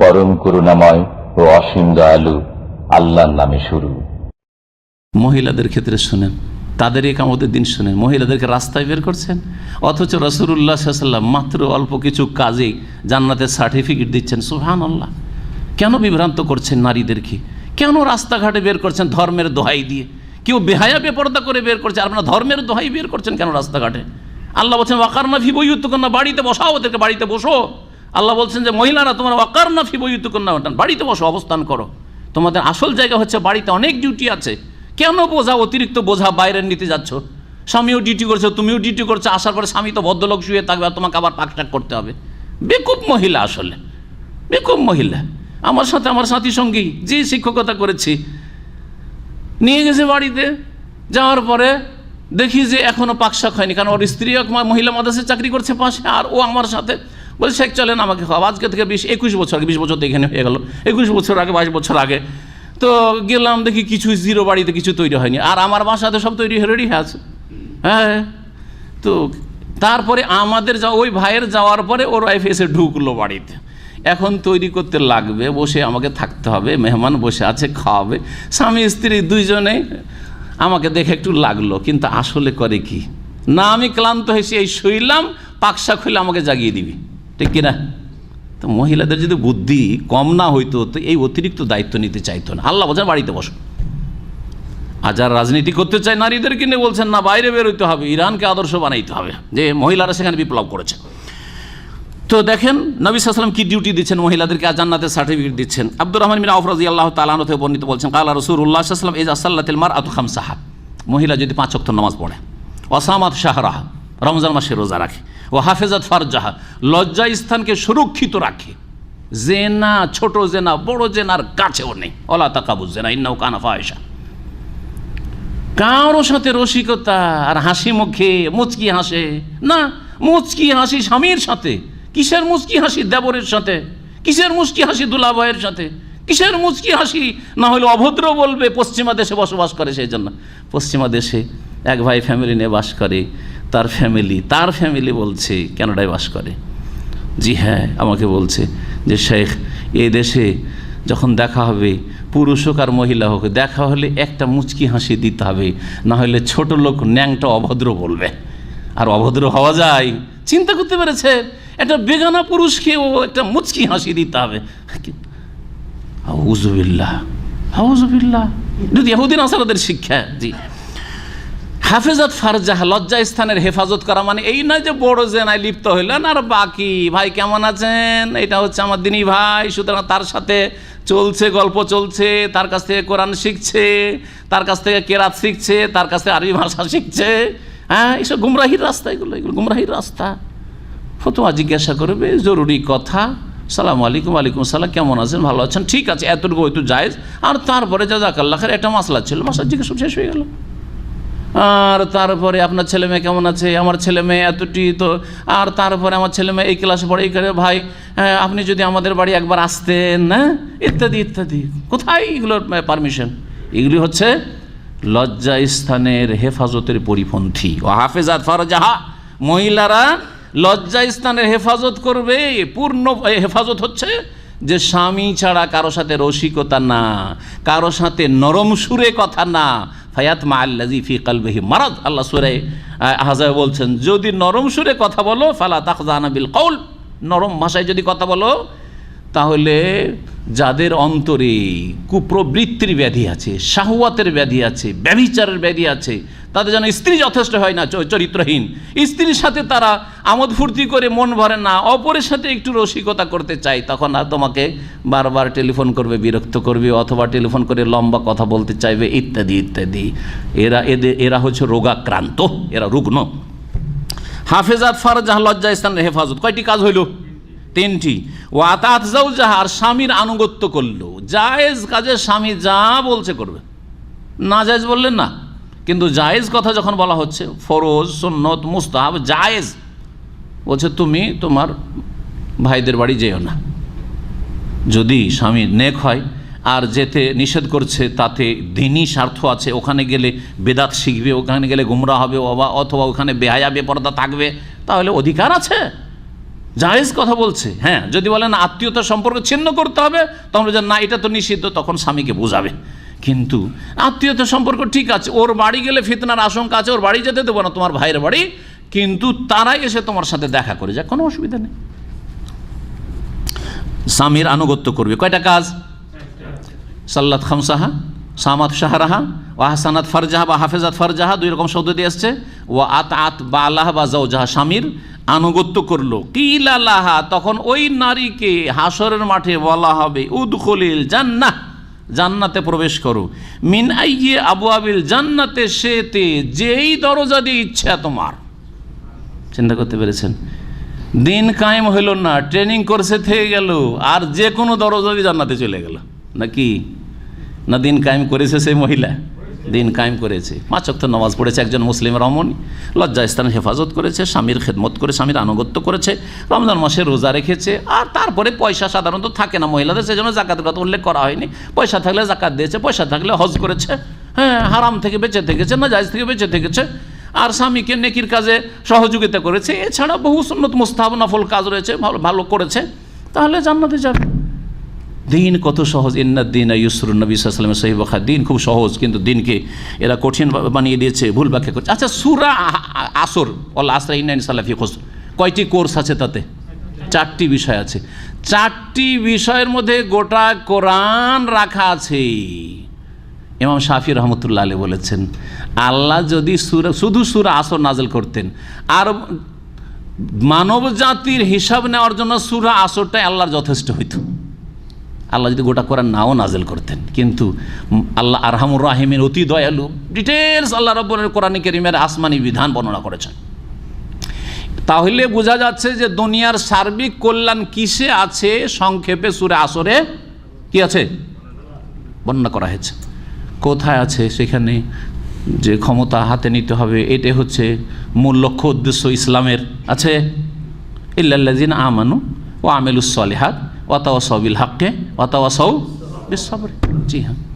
পরম করুণাময় ও অসীম দয়ালু আল্লাহর নামে শুরু। মহিলাদের ক্ষেত্রে শুনেন তাদের এক কামতের দিন শুনেন মহিলাদেরকে রাস্তায় বের করছেন? অথচ রসুল্লাহ সাল্লাম মাত্র অল্প কিছু কাজেই জান্নাতের সার্টিফিকেট দিচ্ছেন সুহান আল্লাহ কেন বিভ্রান্ত করছেন নারীদেরকে? কেন রাস্তাঘাটে বের করছেন ধর্মের দোহাই দিয়ে? কেউ বেহায়া বেপর্দা করে বের করছে আপনারা ধর্মের দোহাই বের করছেন কেন রাস্তাঘাটে? আল্লাহ বলছেন ওয়াকার না ফি বইয়ুত্তুকন্যা বাড়িতে বসাও ওদেরকে বাড়িতে বসো। আল্লাহ বলছেন যে, মহিলারা, তোমার ওয়াকার না ফি বইয়ুত্তুকন্যা বাড়িতে বসো, অবস্থান করো। তোমাদের আসল জায়গা হচ্ছে বাড়িতে অনেক ডিউটি আছে। কেন বোঝা অতিরিক্ত বোঝা বাইরের নিতে যাচ্ছ? স্বামীও ডিউটি করছ, তুমিও ডিউটি করছ, আসার পরে স্বামী তো ভদ্রলোক শুয়ে থাকবে, আর তোমাকে আবার পাকটাক করতে হবে। বেকুব মহিলা আসলে। বেকুব মহিলা। আমার সাথে আমার সাথী সঙ্গী, যে শিক্ষকতা করেছি, নিয়ে গেছে বাড়িতে, যাওয়ার পরে দেখি যে এখনও পাকশাক হয়নি, কারণ ওর স্ত্রী মহিলা মাদ্রাসে চাকরি করছে পাশে, আর ও আমার সাথে। বলে, শেখ, চলেন আমাকে খাওয়া আজকে থেকে বিশ একুশ বছর আগে, বিশ বছর তো এখানে হয়ে গেল। একুশ বছর আগে, বাইশ বছর আগে। তো গেলাম, দেখি কিছু জিরো বাড়িতে কিছু তৈরি হয়নি। আর আমার বাসাতে সব তৈরি হয়ে রেডি আছে। হ্যাঁ। তো তারপরে আমাদের যা ওই ভাইয়ের যাওয়ার পরে ওর ওয়াইফ এসে ঢুকলো বাড়িতে। এখন তৈরি করতে লাগবে, বসে আমাকে থাকতে হবে, মেহমান বসে আছে, খাওয়াবে। স্বামী, স্ত্রী দুইজনে আমাকে দেখে একটু লাগল, কিন্তু আসলে করে কি? না, আমি ক্লান্ত হয়েছি, এই শুইলাম পাকশা খুলে আমাকে জাগিয়ে দিবি। ঠিক কিনা তো মহিলাদের যদি বুদ্ধি কম না হইতো, তো এই অতিরিক্ত দায়িত্ব নিতে চাইতো না। আল্লাহ বলছেন, বাড়িতে বসো। আর যারা রাজনীতি করতে চায়, নারীদেরকে নিয়ে বলছেন, না, বাইরে বেরোতে হবে, ইরানকে আদর্শ বানাইতে হবে। যে মহিলারা সেখানে বিপ্লব করেছে। তো দেখেন, নবী সাল্লাম কি ডিউটি দিচ্ছেন? মহিলাদেরকে আর জান্নাতের সার্টিফিকেট দিচ্ছেন। আব্দুর রহমান মিনা আফরাজি আল্লাহ তালানো থেকে বর্ণিত বলছেন, কালা রসুর উল্লাহ সাল্লাম এজ আসাল্লাতিল মার আতু খাম সাহা মহিলা যদি পাঁচ অক্ত নামাজ পড়ে অসামাত শাহরাহা, রমজান মাসে রোজা রাখে ও হাফেজাত ফারজাহা, লজ্জা স্থানকে সুরক্ষিত রাখে। জেনা, ছোট জেনা, বড় জেনার কাছেও নেই। অলা তাকাবু জেনা ইন্নাও কানা ফায়সা কারোর সাথে রসিকতা আর হাসি মুখে মুচকি হাসে না, মুচকি হাসি স্বামীর সাথে কিসের মুচকি হাসি দেবরের সাথে? কিসের মুচকি হাসি দুলাভাইয়ের সাথে? কিসের মুচকি হাসি? না হলে অভদ্র বলবে, পশ্চিমা দেশে বসবাস করে সেই জন্য। পশ্চিমা দেশে এক ভাই ফ্যামিলি নিয়ে বাস করে, তার ফ্যামিলি তার ফ্যামিলি বলছে ক্যানাডায় বাস করে? জি হ্যাঁ আমাকে বলছে যে, শেখ, এই দেশে যখন দেখা হবে, পুরুষ হোক আর মহিলা হোক, দেখা হলে একটা মুচকি হাসি দিতে হবে। না হলে ছোট লোক ন্যাংটা অভদ্র বলবে। আর অভদ্র হওয়া যায়। চিন্তা করতে পেরেছে? একটা বেগানা পুরুষকে ও একটা মুচকি হাসি দিতে হবে। শিক্ষা, জি। হাফেজত লজ্জা স্থানের হেফাজত করা মানে এই নয় যে বড় লিপ্ত আর বাকি, ভাই কেমন আছেন? এটা হচ্ছে আমার দিনী ভাই, সুতরাং তার সাথে চলছে, গল্প চলছে, তার কাছ থেকে কোরআন শিখছে, তার কাছ থেকে কেরাত শিখছে, তার কাছ থেকে আরবি ভাষা শিখছে। হ্যাঁ এইসব গুমরাহির রাস্তা এগুলো এগুলো গুমরাহির রাস্তা। ফতোয়া জিজ্ঞাসা করবে জরুরি কথা। সালাম আলাইকুম আলাইকুম সালাম কেমন আছেন? ভালো আছেন? ঠিক আছে এতটুকু হয়তো জায়েজ। আর তারপরে যা জাকাল্লাখের একটা মশলা ছিল মশলা জিজ্ঞাসা শেষ হয়ে গেল। আর তারপরে আপনার ছেলে মেয়ে কেমন আছে? আমার ছেলে মেয়ে এতটি তো আর তারপরে আমার ছেলে মেয়ে এই ক্লাসে পড়ে এই করে ভাই হ্যাঁ, আপনি যদি আমাদের বাড়ি একবার আসতেন হ্যাঁ? ইত্যাদি ইত্যাদি। কোথায় এগুলোর পারমিশন এগুলি হচ্ছে লজ্জা স্থানের হেফাজতের পরিপন্থী। ও হাফেজাত ফরজাহা মহিলারা লজ্জা স্থানের হেফাজত করবে, পূর্ণ হেফাজত হচ্ছে যে স্বামী ছাড়া কারও সাথে রসিকতা না, কারও সাথে নরম সুরে কথা না। ফায়াত মা আল্লাজি ফি কালবেহি মারাদ, আল্লাহ সুরে আহাজায় বলছেন, যদি নরম সুরে কথা বলো, ফালা তাকজানা বিল কৌল নরম ভাষায় যদি কথা বলো তাহলে যাদের অন্তরে কুপ্রবৃত্তির ব্যাধি আছে শাহওয়াতের ব্যাধি আছে, ব্যভিচারের ব্যাধি আছে, তাদের যেন স্ত্রী যথেষ্ট হয় না চরিত্রহীন। স্ত্রীর সাথে তারা আমোদ ফুর্তি করে মন ভরে না, অপরের সাথে একটু রসিকতা করতে চায়, তখন আর তোমাকে বারবার টেলিফোন করবে, বিরক্ত করবে, অথবা টেলিফোন করে লম্বা কথা বলতে চাইবে, ইত্যাদি ইত্যাদি। এরা এদের, এরা হচ্ছে রোগাক্রান্ত, এরা রুগ্ন। হাফেজাত ফারজাহ লজ্জা স্থানের হেফাজত। কয়টি কাজ হইল? তিনটি। ও আতাত জাহা আর স্বামীর আনুগত্য করল। জায়েজ কাজে স্বামী যা বলছে করবে। না জায়েজ বললেন না। কিন্তু জায়েজ কথা যখন বলা হচ্ছে, ফরোজ, সন্নত, মুস্তাহাব, জায়েজ। বলছে, তুমি তোমার ভাইদের বাড়ি যেও না। যদি স্বামী নেক হয় আর যেতে নিষেধ করছে, তাতে দিনই স্বার্থ আছে। ওখানে গেলে বেদাত শিখবে, ওখানে গেলে গুমরা হবে, অবা, অথবা ওখানে বেহায়া, বেপরদা থাকবে। তাহলে অধিকার আছে? জায়েজ কথা বলছে। হ্যাঁ যদি বলেন আত্মীয়তা সম্পর্ক ছিন্ন করতে হবে, তখন বলছেন, না, এটা তো নিষিদ্ধ। তখন স্বামীকে বোঝাবে। কিন্তু আত্মীয়তা সম্পর্ক ঠিক আছে, ওর বাড়ি গেলে ফিতনার আশঙ্কা আছে, ওর বাড়ি যেতে দেবো না তোমার ভাইয়ের বাড়ি, কিন্তু তারাই এসে তোমার সাথে দেখা করে যায় কোনো অসুবিধা নেই। স্বামীর আনুগত্য করবে। কয়টা কাজ? সাল্লাত খাম খামসাহা, সামাত শাহরাহা ও হাসানাত ফারজাহা, বা হাফেজাত ফারজাহা, দুই রকম শব্দ দিয়ে আসছে। ও আত আত বা আল্লাহ বা জাহা স্বামীর। আনুগত্য করল। কিল আল্লাহা তখন ওই নারীকে হাসরের মাঠে বলা হবে উদ খলিল জান্নাহ, জান্নাতে প্রবেশ করো। মিন আইয়ে আবু আবিল জান্নাতে সেতে যেই দরজা দিয়ে ইচ্ছা তোমার। চিন্তা করতে পেরেছেন? দিন কায়েম হইল না, ট্রেনিং কোর্সে থেকে গেল, আর যে কোনো দরজা দিয়ে জান্নাতে চলে গেল। নাকি? না দিন কায়েম করেছে সেই মহিলা? দিন কায়েম করেছে। পাঁচ অক্ত নামাজ পড়েছে একজন মুসলিম রমণী লজ্জা স্থানের হেফাজত করেছে, স্বামীর খেদমত করে, স্বামীর আনুগত্য করেছে, রমজান মাসে রোজা রেখেছে, আর তারপরে পয়সা সাধারণত থাকে না মহিলাদের, সেজন্য জাকাতের কথা উল্লেখ করা হয়নি। পয়সা থাকলে জাকাত দিয়েছে, পয়সা থাকলে হজ করেছে। হ্যাঁ হারাম থেকে বেঁচে থেকেছে না জায়জ থেকে বেঁচে থেকেছে। আর স্বামীকে নেকির কাজে সহযোগিতা করেছে, এছাড়া বহু সুন্নত মুস্তাহাব নফল কাজ রয়েছে, ভালো ভালো করেছে। তাহলে জান্নাতে যাবে। দিন কত সহজ, ইন্নাদ দিন ইউসরুল নবী সাল্লামের সহি বখা দিন খুব সহজ, কিন্তু দিনকে এরা কঠিন বানিয়ে দিয়েছে, ভুল ব্যাখ্যা করছে। আচ্ছা সুরা আসর অল আসরা ইন্নাইন সালাফি খোস কয়টি কোর্স আছে তাতে? চারটি বিষয় আছে। চারটি বিষয়ের মধ্যে গোটা কোরআন রাখা আছে। ইমাম শাফি রহমতুল্লাহ আলী বলেছেন, আল্লাহ যদি সুরা, শুধু সুরা আসর নাজেল করতেন, আর মানব জাতির হিসাব নেওয়ার জন্য সুরা আসরটাই আল্লাহর যথেষ্ট হইতো। আল্লাহ যদি গোটা কোরআন নাও নাজেল করতেন। কিন্তু আল্লাহ আরহামুর রাহিমের অতি দয়ালু। ডিটেলস আল্লাহ রব্বরের কোরআন করিমের আসমানি বিধান বর্ণনা করেছেন। তাহলে বোঝা যাচ্ছে যে দুনিয়ার সার্বিক কল্যাণ কিসে আছে? সংক্ষেপে সুরে আসরে কি আছে? বর্ণনা করা হয়েছে। কোথায় আছে? সেখানে যে ক্ষমতা হাতে নিতে হবে, এটাই হচ্ছে মূল লক্ষ্য উদ্দেশ্য ইসলামের। আছে? ইল্লাল্লাজিন আমানু ও আমেলুসলিহাত ওয়াতাওয়া বিল হাক্কে ওয়াতাওয়া সৌ বিশ্বরে জি হ্যাঁ।